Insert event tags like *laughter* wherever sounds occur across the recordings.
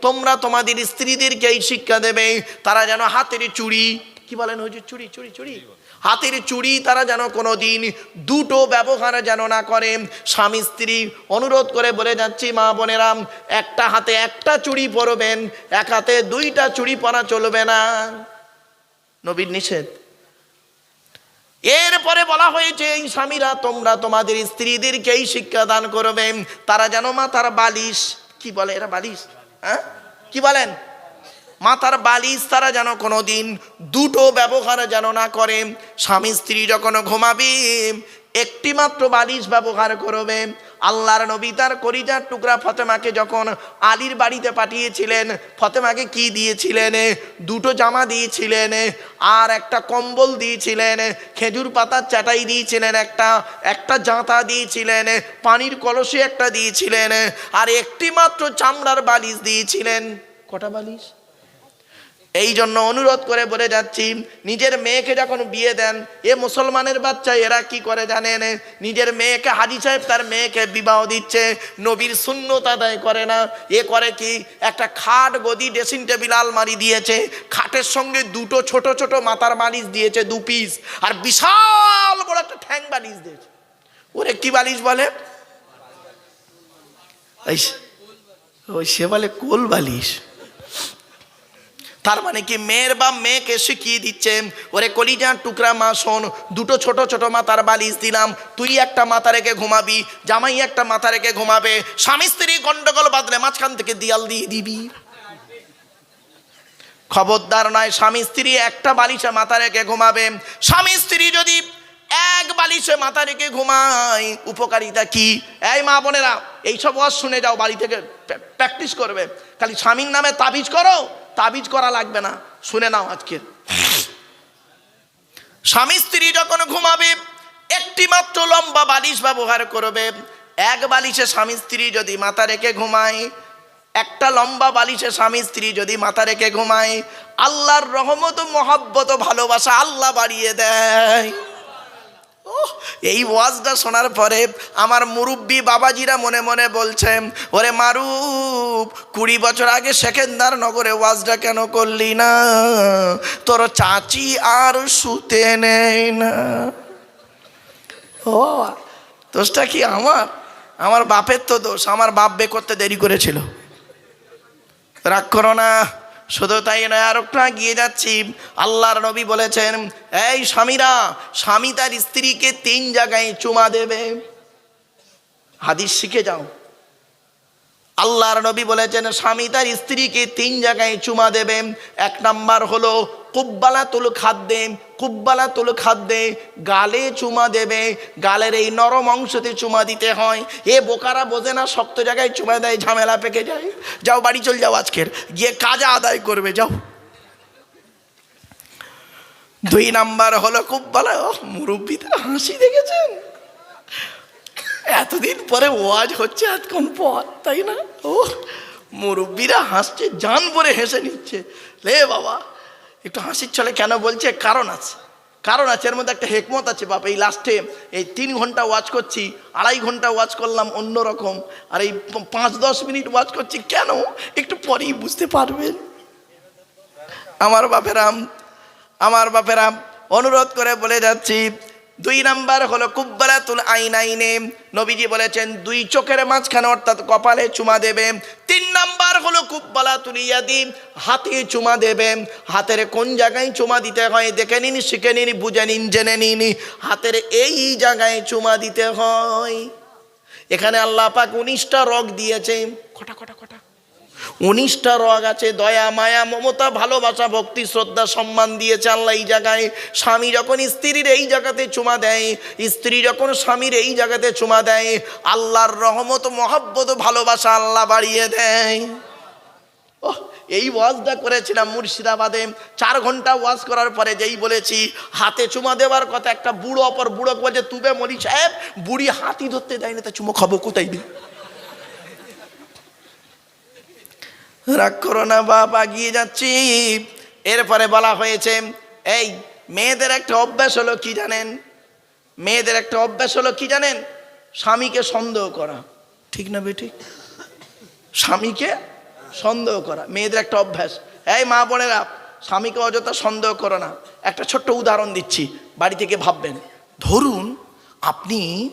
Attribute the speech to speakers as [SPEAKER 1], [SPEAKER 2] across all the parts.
[SPEAKER 1] তোমরা তোমাদের স্ত্রীদেরকে এই শিক্ষা দেবে, তারা যেন হাতের চুড়ি, কি বলেন হুজুর? চুড়ি চুড়ি চুড়ি। হাতের চুড়ি তারা যেন কোনো দিন দুটো ব্যবহার যেন না করে। স্বামী স্ত্রী অনুরোধ করে বলে যাচ্ছি, মা বোনেরা, একটা হাতে একটা চুড়ি পরবেন, এক হাতে দুইটা চুড়ি পরা চলবে না। নবীর নিষেধ। এরপরে বলা হয়েছে, এই স্বামীরা তোমরা তোমাদের স্ত্রীদেরকে এই শিক্ষা দান করবে। তারা যেন মা মাথার বালিশ, কি বলে এরা বালিশ? হ্যাঁ? কি বলেন? মাথার বালিশ তারা যেন কোনো দিন দুটো ব্যবহার যেন না করে। স্বামী স্ত্রী যখন ঘুমাবে একটি মাত্র বালিশ ব্যবহার করবে। আল্লাহর নবী তার করিজার টুকরা ফতেমাকে যখন আলীর বাড়িতে পাঠিয়েছিলেন, ফতেমাকে কি দিয়েছিলেন? দুটো জামা দিয়েছিলেন, আর একটা কম্বল দিয়েছিলেন, খেজুর পাতার চাটাই দিয়েছিলেন একটা একটা জাঁতা দিয়েছিলেন, পানির কলসি একটা দিয়েছিলেন, আর একটি মাত্র চামড়ার বালিশ দিয়েছিলেন। কটা বালিশ? এই জন্য অনুরোধ করে বলে যাচ্ছি, নিজের মেয়েকে যখন বিয়ে দেন, এ মুসলমানের বাচ্চা, এরা কি করে জানেন নিজের মেয়েকে, হাজি সাহেব তার মেয়েকে বিবাহ দিচ্ছে, নবীর শূন্যত আদায় করে না। এ করে কি? একটা খাট, গদি, ড্রেসিং টেবিল, আলমারি দিয়েছে, খাটের সঙ্গে দুটো ছোট ছোট মাথার বালিশ দিয়েছে, দু পিস, আর বিশাল বড় একটা ঠ্যাং বালিশ দিয়েছে। ওরে কি বালিশ বলে? ওই সে বলে কোল বালিশ। তার মানে কি মেয়ের বা মেয়েকে শিখিয়ে দিচ্ছে, ওরে কলিজার টুকরা মা, শোন, দুটো ছোট ছোট মাথার বালিশ দিলাম। তুই একটা মাথা রেখে ঘুমাবি, জামাই একটা মাথা রেখে ঘুমাবে, স্বামী স্ত্রী গন্ডগোল বাদলে মাঝখান থেকে দিয়াল দিয়ে দিবি। খবরদার নয়, স্বামী স্ত্রী একটা বালিশে মাথা রেখে ঘুমাবে। স্বামী স্ত্রী যদি এক বালিশে মাথা রেখে ঘুমায়, উপকারিতা কি? এই মা বোনেরা, এইসব ওয়াজ শুনে যাও, বাড়ি থেকে প্র্যাকটিস করবে। খালি স্বামীর নামে তাবিজ করো। তাবিজ করা লাগবে না। শুনে নাও আজকে। স্বামী স্ত্রী যখন ঘুমাবে, একটি মাত্র লম্বা বালিশ ব্যবহার করবে। এক বালিশে স্বামী স্ত্রী যদি মাথা রেখে ঘুমায়, একটা লম্বা বালিশে স্বামী স্ত্রী যদি মাথা রেখে ঘুমায়, আল্লাহর রহমত মহাব্বত ভালোবাসা আল্লাহ বাড়িয়ে দেয়। এই ওয়াজটা শোনার পরে আমার মুরব্বী বাবাজিরা মনে মনে বলছেন ওরে মারুপ কুড়ি বছর আগে সেকেন্দার নগরে ওয়াজটা কেন করলি না? তোর চাচি আর শুতে নেই না। ও দোষটা কি আমার? আমার বাপের তো দোষ, আমার বাপ বে করতে দেরি করেছিল। রাগ করো না। শুধু তাই নয়, আর একটা গিয়ে যাচ্ছি। আল্লাহর নবী বলেছেন, এই স্বামীরা, স্বামী তার স্ত্রীকে তিন জায়গায় চুমা দেবে। হাদিস শিখে যাও। আল্লাহর নবী বলেছেন, স্বামী তার স্ত্রীকে তিন জায়গায় চুমা দেবে। এক নাম্বার হলো কুব্বালা তুল খাদ্যে কুব্বালা তুল খাদ্যে গালে চুমা দেবে। গালের এই নরম অংশতে চুমা দিতে হয়। এ বোকারা বোঝে না, শক্ত জায়গায় চুমা দেয়, ঝামেলা পেকে যায়। যাও, বাড়ি চল যাও আজকের। গিয়ে কাজা আদায় করবে, যাও। দুই নাম্বার হলো, কুব্বালা ও মুরব্বীদের হাসি দেখেছেন? এতদিন পরে ওয়াজ হচ্ছে এতক্ষণ পর তাই না? ও মুরব্বীরা হাসছে, জান পরে হেসে নিচ্ছে। লে বাবা, একটু হাসির ছলে কেন বলছে? কারণ আছে কারণ আছে, এর মধ্যে একটা হেকমত আছে, বাপ, এই লাস্টে, এই তিন ঘণ্টা ওয়াচ করছি, আড়াই ঘণ্টা ওয়াচ করলাম অন্য রকম, আর এই পাঁচ, দশ মিনিট ওয়াচ করছি, কেন? একটু পরেই বুঝতে পারবেন। আমার বাপেরাম আমার বাপেরাম, অনুরোধ করে বলে যাচ্ছি, দুই নাম্বার হলো কুব্বালাতুল আইন আইনে নবীজি বলেছেন, দুই চোখের মাঝখানে অর্থাৎ কপালে চুমা দেবে, তিন নাম্বার হলো কুব্বালাতুল ইয়াদি হাতে চুমা দেবে, হাতের কোন জায়গায় চুমা দিতে হয় দেখে নিন, শিখে নিন, বুঝে নিন, জেনে নিন, হাতের এই জায়গায় চুমা দিতে হয়। এখানে আল্লাহ পাক উনিশটা রগ দিয়েছে। কটা কটা? উনিশটা রগ আছে, দয়া, মায়া, মমতা, ভালোবাসা, ভক্তি, শ্রদ্ধা, সম্মান দিয়েছে আল্লাহ এই জায়গায়। স্বামী যখন স্ত্রীর এই জায়গাতে চুমা দেয়, স্ত্রী যখন স্বামীর এই জায়গাতে চুমা দেয়, আল্লাহর রহমত, মহাব্বত, ভালোবাসা আল্লাহ বাড়িয়ে দেয়। ওহ, এই ওয়াজটা করেছিলাম মুর্শিদাবাদে। চার ঘণ্টা ওয়াজ করার পরে যেই বলেছি, হাতে চুমা দেওয়ার কথা, একটা বুড়ো অপর বুড়ো বলছে, তুবে মরি সাহেব, বুড়ি হাতি ধরতে দেয়নি, তা চুমো খাব কোথায় দিই রাগ করো না, বাপ, আগিয়ে যাচ্ছি। এরপরে বলা হয়েছে, এই, মেয়েদের একটা অভ্যাস হলো কি জানেন? মেয়েদের একটা অভ্যাস হলো কি জানেন? স্বামীকে সন্দেহ করা। ঠিক না বেঠিক স্বামীকে সন্দেহ করা, মেয়েদের একটা অভ্যাস। এই মা বোনেরা, স্বামীকে অযথা সন্দেহ করো না। একটা ছোট্ট উদাহরণ দিচ্ছি, বাড়ি থেকে ভাববেন। ধরুন আপনি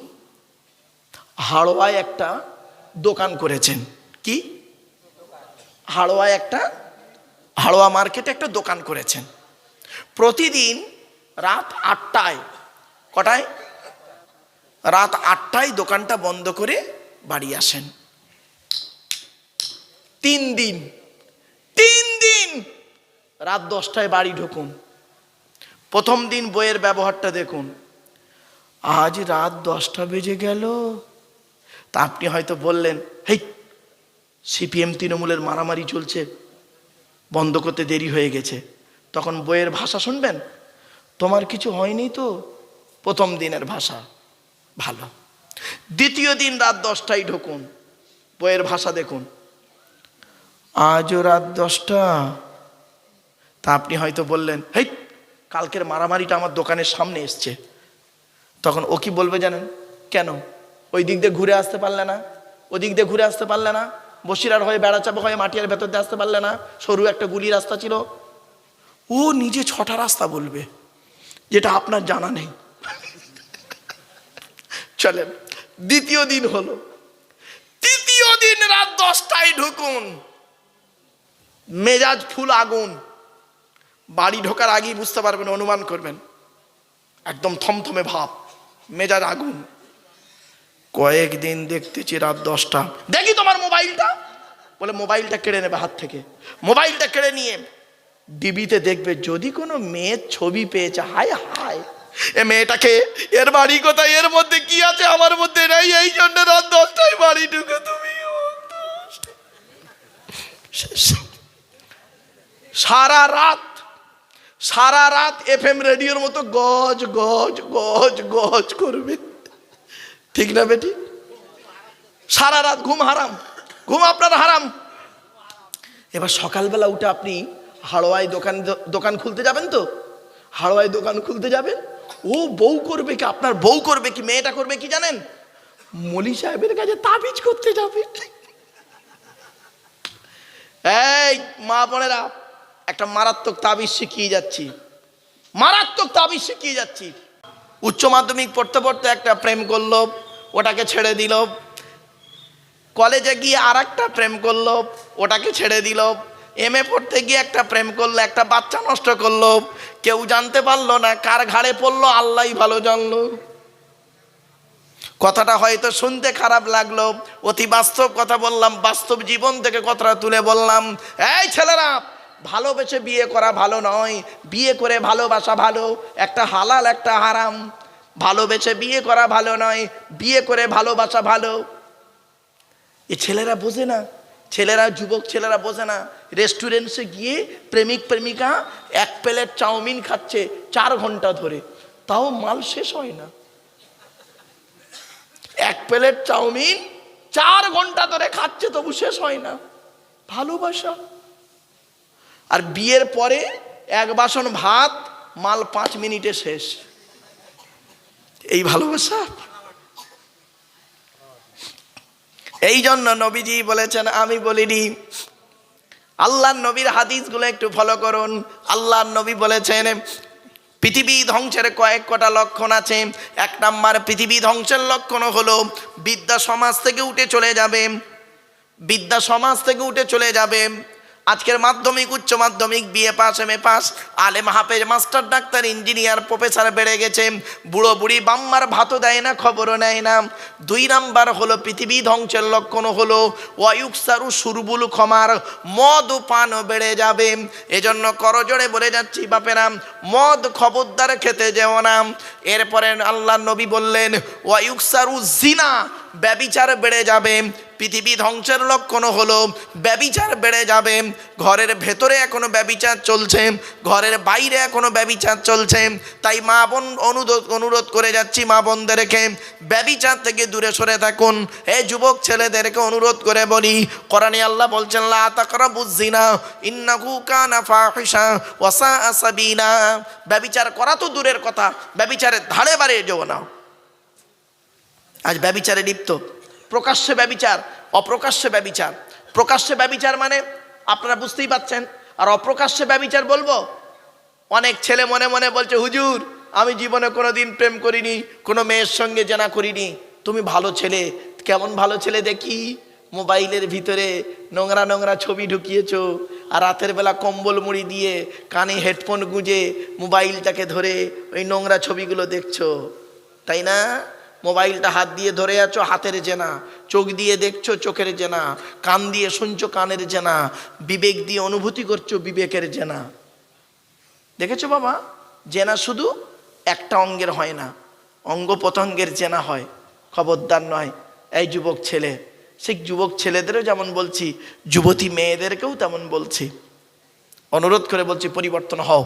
[SPEAKER 1] হাড়োয়ায় একটা দোকান করেছেন। কি? হাড়োয়ায় একটা, হাড়োয়া মার্কেটে একটা দোকান করেছেন। প্রতিদিন রাত আটটায়, কটায়? রাত আটটায় দোকানটা বন্ধ করে বাড়ি আসেন। তিন দিন তিন দিন রাত দশটায় বাড়ি ঢুকুন। প্রথম দিন বইয়ের ব্যবহারটা দেখুন। আজ রাত দশটা বেজে গেল। তা আপনি হয়তো বললেন, হেই সিপিএম তৃণমূলের মারামারি চলছে, বন্ধ করতে দেরি হয়ে গেছে। তখন বইয়ের ভাষা শুনবেন? তোমার কিছু হয়নি তো? প্রথম দিনের ভাষা। ভালো। দ্বিতীয় দিন রাত দশটায় ঢুকুন। বইয়ের ভাষা দেখুন। আজও রাত দশটা? তা আপনি হয়তো বললেন, হেই, কালকের মারামারিটা আমার দোকানের সামনে এসছে। তখন ও কি বলবে জানেন? কেন? ওই দিক দিয়ে ঘুরে আসতে পারলে না? ওদিক দিয়ে ঘুরে আসতে পারলে না? বসিরার হয়ে বেড়াচাপা হয়ে মাটিয়ার ভেতর দিয়ে আসতে পারলে না, সরু একটা গুলি রাস্তা ছিল। ও নিজে ছটা রাস্তা বলবে, যেটা আপনার জানা নেই। *laughs* চলেন, দ্বিতীয় দিন হলো। তৃতীয় দিন রাত দশটায় ঢুকুন। মেজাজ ফুল আগুন। বাড়ি ঢোকার আগেই বুঝতে পারবেন, অনুমান করবেন। একদম থমথমে ভাব, মেজাজ আগুন। কয়েকদিন দেখতেছি রাত দশটা। দেখি তোমার মোবাইলটা। বলে, মোবাইলটা কেড়ে নেবে হাত থেকে। মোবাইলটা কেড়ে নিয়ে ডিবিতে দেখবে যদি কোনো মেয়ের ছবি পেয়েছে। হায় হায়। এ মেয়েটাকে এর বাড়ি কোথায়? এর মধ্যে কি আছে? আমার মধ্যে নেই। এই জন্য রাত দশটায় বাড়ি ঢুকে তুমি। সারা রাত সারা রাত এফ এম রেডিওর মতো গজ গজ গজ গজ করবে। ঠিক না বেটি? সারা রাত ঘুম হারাম। ঘুম আপনার হারাম। এবার সকালবেলা উঠে আপনি হাড়োয়ায় দোকান দোকান খুলতে যাবেন তো? হাড়োয়ায় দোকান খুলতে যাবেন? ও বউ করবে কি? আপনার বউ করবে কি? মেয়েটা করবে কি জানেন? মলি সাহেবের কাছে তাবিজ করতে যাবে। এই মা বোনেরা, একটা মারাত্মক তাবিজ শিখিয়ে যাচ্ছি। মারাত্মক তাবিজ শিখিয়ে যাচ্ছি। উচ্চ মাধ্যমিক পড়তে পড়তে একটা প্রেম করল। ওটাকে ছেড়ে দিল। কলেজে গিয়ে আর একটা প্রেম করল, ওটাকে ছেড়ে দিল। এম এ পড়তে গিয়ে একটা প্রেম করল, একটা বাচ্চা নষ্ট করল। কেউ জানতে পারল না কার ঘাড়ে পড়ল আল্লাহ ভালো জানলো। কথাটা হয়তো শুনতে খারাপ লাগল, অতি বাস্তব কথা বললাম, বাস্তব জীবন থেকে কথাটা তুলে বললাম, এই ছেলেরা, ভালোবেসে বিয়ে করা ভালো নয়, বিয়ে করে ভালোবাসা ভালো, একটা হালাল, একটা হারাম। ভালোবেসে বিয়ে করা ভালো নয়, বিয়ে করে ভালোবাসা ভালো। এ ছেলেরা বোঝে না, ছেলেরা যুবক ছেলেরা বোঝে না। রেস্টুরেন্টসে গিয়ে প্রেমিক প্রেমিকা এক প্লেট চাউমিন খাচ্ছে চার ঘণ্টা ধরে। তাও মাল শেষ হয় না। এক প্লেট চাউমিন চার ঘণ্টা ধরে খাচ্ছে তবু শেষ হয় না। ভালোবাসা। আর বিয়ের পরে এক বাসন ভাত, মাল পাঁচ মিনিটে শেষ। এই ভালোবাসা? এই জন্য নবীজি বলেছেন, আমি বলিনি আল্লাহর নবীর হাদিসগুলো একটু ফলো করুন। আল্লাহর নবী বলেছেন, পৃথিবী ধ্বংসের কয়েক কটা লক্ষণ আছে। এক নাম্বার, পৃথিবী ধ্বংসের লক্ষণ হলো বিদ্যা সমাজ থেকে উঠে চলে যাবে। বিদ্যা সমাজ থেকে উঠে চলে যাবে। আজকের মাধ্যমিক, উচ্চ মাধ্যমিক BA pass M A pass আলেম হাফেজ, মাস্টার ডাক্তার ইঞ্জিনিয়ার প্রফেসর বেড়ে গেছে। বুড়ো বুড়ি বাম্মার ভাতও দেয় না, খবরও নেয় না। দুই নাম্বার হলো, পৃথিবী ধ্বংসের লক্ষণ হলো ওয়ুকসারু সুরবুল ক্ষমার মদ ও পানও বেড়ে যাবে। এজন্য করজোড়ে বলে যাচ্ছি বাপেরাম মদ খবরদার খেতে যেও না। এরপরে আল্লাহ নবী বললেন ওয়ুকসারু জিনা, ব্যবিচার বেড়ে যাবে। পৃথিবী ধ্বংসের লক্ষণ হলো, ব্যবিচার বেড়ে যাবে। ঘরের ভেতরে এখনও ব্যবিচার চলছে, ঘরের বাইরে এখনও ব্যবিচার চলছে। তাই মা বোন অনুরোধ অনুরোধ করে যাচ্ছি মা বোনদেরকে, ব্যবিচার থেকে দূরে সরে থাকুন। এই যুবক ছেলেদেরকে অনুরোধ করে বলি, কোরআনে আল্লাহ বলছেন, লা তাকরাবুজ্জিনা ব্যবিচার করা তো দূরের কথা, ব্যবিচারের ধারে বারে যেও না। আজ ব্যবিচারে লিপ্ত। প্রকাশ্যে ব্যবিচার, অপ্রকাশ্যে ব্যবিচার। প্রকাশ্যে ব্যবিচার মানে আপনারা বুঝতেই পাচ্ছেন আর অপ্রকাশ্যে ব্যবিচার বলব, অনেক ছেলে মনে মনে বলছে, হুজুর, আমি জীবনে কোনো দিন প্রেম করিনি, কোনো মেয়ের সঙ্গে জানা করিনি। তুমি ভালো ছেলে, কেমন ভালো ছেলে দেখি? মোবাইলের ভিতরে নোংরা নোংরা ছবি ঢুকিয়েছো, আর রাতের বেলা কম্বল মুড়ি দিয়ে কানে হেডফোন গুঁজে মোবাইলটাকে ধরে ওই নোংরা ছবিগুলো দেখছ। তাই না? মোবাইলটা হাত দিয়ে ধরে আছো, হাতের জেনা। চোখ দিয়ে দেখছ, চোখের জেনা। কান দিয়ে শুনছো, কানের জেনা। বিবেক দিয়ে অনুভূতি করছ, বিবেকের জেনা। দেখেছ বাবা? জেনা শুধু একটা অঙ্গের হয় না। অঙ্গ প্রত্যঙ্গের জেনা হয়। খবরদার নয়। এই যুবক ছেলে, সেই যুবক ছেলেদেরও যেমন বলছি, যুবতী মেয়েদেরকেও তেমন বলছি। অনুরোধ করে বলছি, পরিবর্তন হও।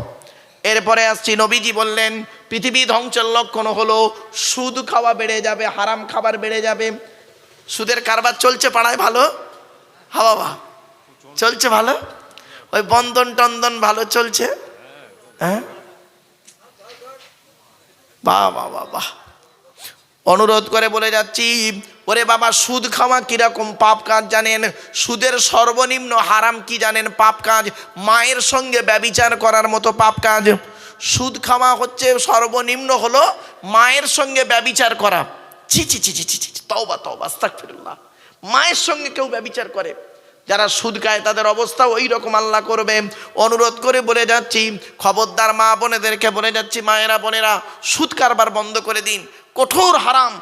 [SPEAKER 1] এরপরে আসছি, নবীজি বললেন, পৃথিবী ধ্বংসের লক্ষণ হলো, সুদ খাওয়া বেড়ে যাবে, হারাম খাবার বেড়ে যাবে। সুদের কারবার চলছে পাড়ায় ভালো? হা বাবা, চলছে ভালো? ওই বন্ধন টন্দন ভালো চলছে? হ্যাঁ? বাহ বাহ বাহ। অনুরোধ করে বলে যাচ্ছি ওরে বাবা, সুদ খাওয়া কীরকম পাপ কাজ জানেন? সুদের সর্বনিম্ন হারাম কি জানেন পাপ কাজ? মায়ের সঙ্গে ব্যবিচার করার মতো পাপ কাজ। সুদ খাওয়া হচ্ছে, সর্বনিম্ন হলো মায়ের সঙ্গে ব্যবিচার করা। ছি ছি ছি ছি ছি ছি, তওবা তওবা, আস্তাগফিরুল্লাহ। মায়ের সঙ্গে কেউ ব্যবিচার করে। যারা সুদ খায়, তাদের অবস্থা ওই রকম আল্লাহ করবে। অনুরোধ করে বলে যাচ্ছি, খবরদার মা বোনেদেরকে বলে যাচ্ছি, মায়েরা, বোনেরা, সুদ কারবার বন্ধ করে দিন। কঠোর হারাম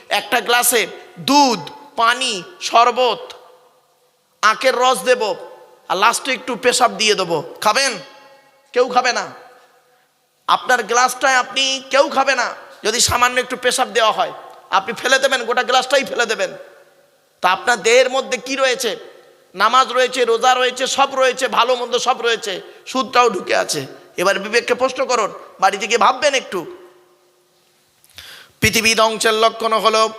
[SPEAKER 1] একটা গ্লাসে দুধ, পানি, শরবত, আখের রস দেব আর লাস্টে একটু পেশাব দিয়ে দেবো। খাবেন? কেউ খাবে না। আপনার গ্লাসটায় আপনি কেউ খাবে না, যদি সামান্য একটু পেশাব দেওয়া হয়। আপনি ফেলে দেবেন, গোটা গ্লাসটাই ফেলে দেবেন। তা আপনার দেহের মধ্যে কি রয়েছে? নামাজ রয়েছে, রোজা রয়েছে, সব রয়েছে, ভালো মন্দ সব রয়েছে, সুদটাও ঢুকে আছে। এবার বিবেককে প্রশ্ন করুন, বাড়িতে গিয়ে ভাববেন একটু? পৃথিবী ধ্বংসের লক্ষণ হলো,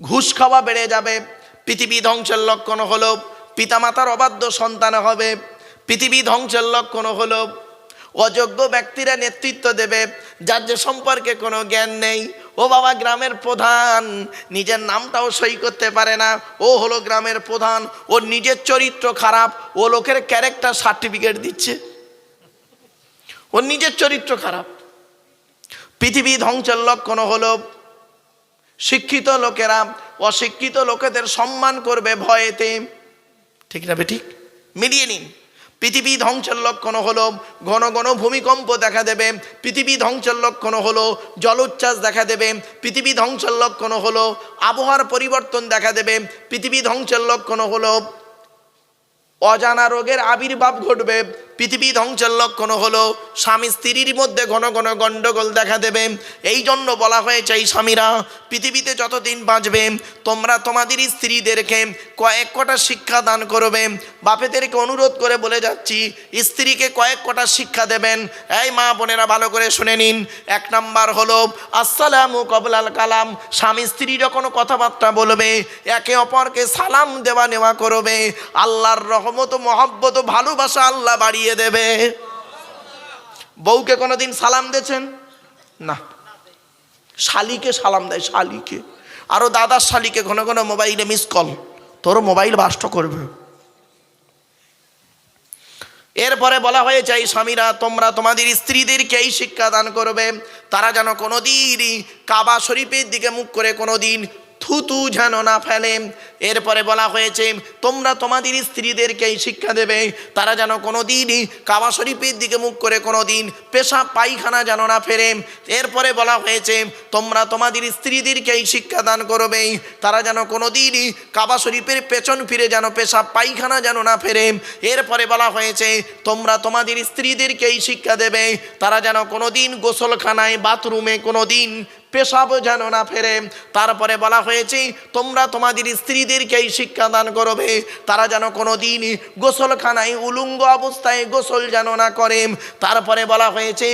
[SPEAKER 1] ঘুষ খাওয়া বেড়ে যাবে, পৃথিবী ধ্বংসের লক্ষণ হলো, পিতামাতার অবাধ্য সন্তান হবে, পৃথিবী ধ্বংসের লক্ষণ হলো, অযোগ্য ব্যক্তিরা নেতৃত্ব দেবে, যার যে সম্পর্কে কোনো জ্ঞান নেই, ও বাবা গ্রামের প্রধান, নিজের নামটাও সই করতে পারে না, ও হলো গ্রামের প্রধান ওর নিজের চরিত্র খারাপ, ও লোকের ক্যারেক্টার সার্টিফিকেট দিচ্ছে। ওর নিজের চরিত্র খারাপ। পৃথিবী ধ্বংসের লক্ষণ হলো শিক্ষিত লোকেরা, অশিক্ষিত লোকেদের সম্মান করবে ভয়েতে। ঠিক না ঠিক মিলিয়ে নিন। পৃথিবী ধ্বংসের লক্ষণ হলো ঘন ঘন ভূমিকম্প দেখা দেবে। পৃথিবী ধ্বংসের লক্ষণ হলো জলোচ্ছ্বাস দেখা দেবে। পৃথিবী ধ্বংসের লক্ষণ হলো আবহাওয়ার পরিবর্তন দেখা দেবে। পৃথিবী ধ্বংসের লক্ষণ হলো অজানা রোগের আবির্ভাব ঘটবে। পৃথিবী ধ্বংসের লক্ষণ হলো স্বামী স্ত্রীর মধ্যে ঘন ঘন গণ্ডগোল দেখা দেবে। এই জন্য বলা হয়েছে, এই স্বামীরা, পৃথিবীতে যতদিন বাঁচবে, তোমরা তোমাদের স্ত্রীদেরকে কয়েক কটা শিক্ষা দান করবে। বাপেদেরকে অনুরোধ করে বলে যাচ্ছি, স্ত্রীকে কয়েক কটা শিক্ষা দেবেন। এই মা বোনেরা, ভালো করে শুনে নিন। এক নাম্বার হলো, আসসালামু কবলাল কালাম। স্বামী স্ত্রী যখন কথাবার্তা বলবে, একে অপরকে সালাম দেওয়া নেওয়া করবে। আল্লাহর রহমত, মহব্বত, ভালোবাসা আল্লাহ বাড়িয়ে দেবে। বউকে কোনোদিন সালাম দিয়েছেন? না। শালিকে সালাম দেয়, শালিকে। আরও দাদার শালিকে ঘন ঘন মোবাইলে মিস কল তোর মোবাইল বাষ্ট করবে। এরপরে বলা হয়েছে, এই স্বামীরা, তোমরা তোমাদের স্ত্রীদেরকে এই শিক্ষা দান করবে। তারা যেন কোনোদিনই কাবা শরীফের দিকে মুখ করে কোনোদিন থুতু যেন না ফেলে। এরপরে বলা হয়েছে, তোমরা তোমাদের স্ত্রীদেরকে এই শিক্ষা দেবে। তারা যেন কোনো দিনই কাবা শরীফের দিকে মুখ করে কোনো দিন পেশাব পায়খানা যেন না ফেরে এরপরে বলা হয়েছে, তোমরা তোমাদের স্ত্রীদেরকে এই শিক্ষা দান করবে। তারা যেন কোনো দিনই কাবা শরীফের পেছন ফিরে যেন পেশাব পায়খানা যেন না ফেরে এরপরে বলা হয়েছে, তোমরা তোমাদের স্ত্রীদেরকে এই শিক্ষা দেবে। তারা যেন কোনো দিন গোসলখানায়, বাথরুমে কোনো দিন পেশাবও যেন না ফেরে। তারপরে বলা হয়েছে, তোমরা তোমাদের স্ত্রীদেরকেই এই শিক্ষা দান করবে। তারা যেন কোনো দিন গোসলখানায়, উলুঙ্গ অবস্থায় গোসল যেন না করে তারপরে বলা হয়েছে